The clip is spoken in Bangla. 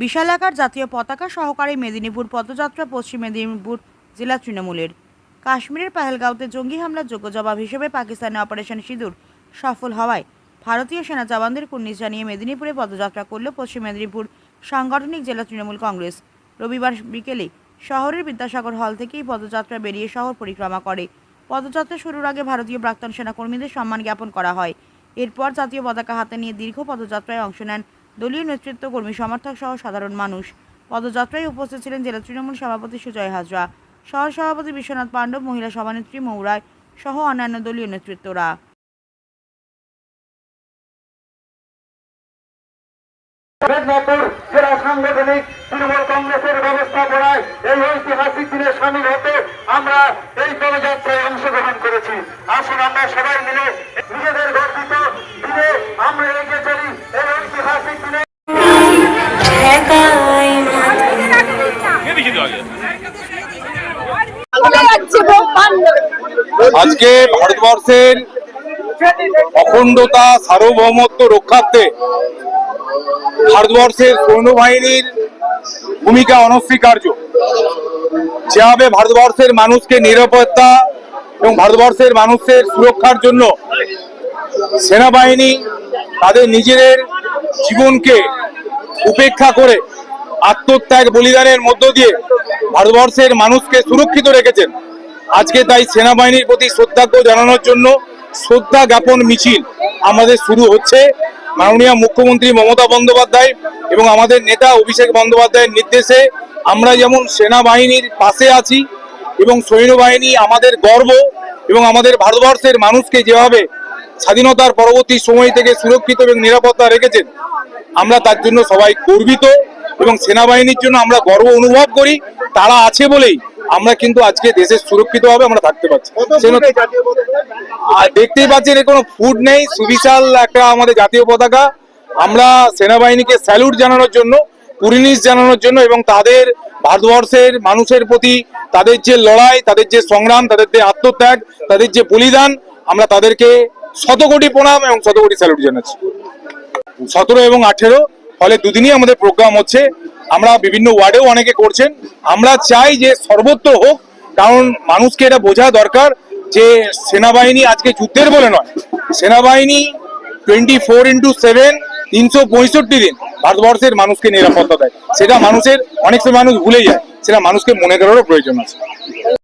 বিশালাকার জাতীয় পতাকা সহকারে মেদিনীপুর পদযাত্রা পশ্চিম মেদিনীপুর জেলা তৃণমূলের। কাশ্মীরের পাহেলগাঁওতে জঙ্গি হামলার যোগ্য জবাব হিসেবে পাকিস্তানের অপারেশন সিঁদুর সফল হওয়ায় ভারতীয় সেনা জওয়ানদের কুর্নিশ জানিয়ে মেদিনীপুরে পদযাত্রা করল পশ্চিম মেদিনীপুর সাংগঠনিক জেলা তৃণমূল কংগ্রেস। রবিবার বিকেলে শহরের বিদ্যাসাগর হল থেকেই পদযাত্রা বেরিয়ে শহর পরিক্রমা করে। পদযাত্রা শুরুর আগে ভারতীয় প্রাক্তন সেনাকর্মীদের সম্মান জ্ঞাপন করা হয়। এরপর জাতীয় পতাকা হাতে নিয়ে দীর্ঘ পদযাত্রায় অংশ নেন দলীয় নেতৃত্ব কর্মী সমর্থক সহ সাধারণ মানুষ। পদযাত্রায় উপস্থিত ছিলেন জেলা তৃণমূল সভাপতি সুজয় হাজরা সহ সভাপতি বিশ্বনাথ পাণ্ডব, মহিলা সভানেত্রী মৌরায় সহ অন্যান্য দলীয় নেতৃত্বরা। জেলা সাংগঠনিক তৃণমূল কংগ্রেসের ব্যবস্থাপনায় এই ঐতিহাসিক দিনে সামিল হতে আমরা এই পদযাত্রায় অংশগ্রহণ করেছি। আসুন আমরা সবাই মিলে নিজেদের আজকে ভারতবর্ষের অখণ্ডতা, সার্বভৌমত্ব রক্ষার্থে ভারতবর্ষের সৈন্যবাহিনীর ভূমিকা অনস্বীকার্য। যেভাবে ভারতবর্ষের মানুষকে নিরাপত্তা এবং ভারতবর্ষের মানুষের সুরক্ষার জন্য সেনাবাহিনী তাদের নিজেদের জীবনকে উপেক্ষা করে আত্মত্যাগ বলিদানের মধ্য দিয়ে ভারতবর্ষের মানুষকে সুরক্ষিত রেখেছেন। আজকে তাই সেনাবাহিনীর প্রতি শ্রদ্ধাজ্ঞ জানানোর জন্য শ্রদ্ধা জ্ঞাপন মিছিল আমাদের শুরু হচ্ছে। মাননীয় মুখ্যমন্ত্রী মমতা বন্দ্যোপাধ্যায় এবং আমাদের নেতা অভিষেক বন্দ্যোপাধ্যায়ের নির্দেশে আমরা যেমন সেনাবাহিনীর পাশে আছি এবং সৈন্যবাহিনী আমাদের গর্ব এবং আমাদের ভারতবর্ষের মানুষকে যেভাবে স্বাধীনতার পরবর্তী সময় থেকে সুরক্ষিত এবং নিরাপত্তা রেখেছেন, আমরা তার জন্য সবাই গর্বিত। এবং সেনাবাহিনীর জন্য আমরা গর্ব অনুভব করি। তারা আছে বলেই আমরা কিন্তু আজকে দেশের সুরক্ষিতভাবে আমরা থাকতে পারছি। আর দেখতেই পাচ্ছেন এর কোনো ফুড নেই। সুবিশাল একটা আমাদের জাতীয় পতাকা। আমরা সেনাবাহিনীকে স্যালুট জানানোর জন্য কুরিনিস জানানোর জন্য এবং তাদের ভারতবর্ষের মানুষের প্রতি তাদের যে লড়াই তাদের যে সংগ্রাম তাদের যে আত্মত্যাগ তাদের যে বলিদান আমরা তাদেরকে শত কোটি প্রণাম এবং শত কোটি স্যালুট জানাচ্ছি। সতেরো এবং আঠেরো ফলে দুদিনই আমাদের প্রোগ্রাম হচ্ছে। আমরা বিভিন্ন ওয়ার্ডেও অনেকে করছেন। আমরা চাই যে সর্বত্র হোক, কারণ মানুষকে এটা বোঝা দরকার যে সেনাবাহিনী আজকে যুদ্ধের বলে নয়। সেনাবাহিনী টোয়েন্টি ফোর ইন্টু সেভেন তিনশো পঁয়ষট্টি দিন ভারতবর্ষের মানুষকে নিরাপত্তা দেয়। সেটা মানুষের, অনেক সময় মানুষ ভুলে যায়। সেটা মানুষকে মনে করারও প্রয়োজন আছে।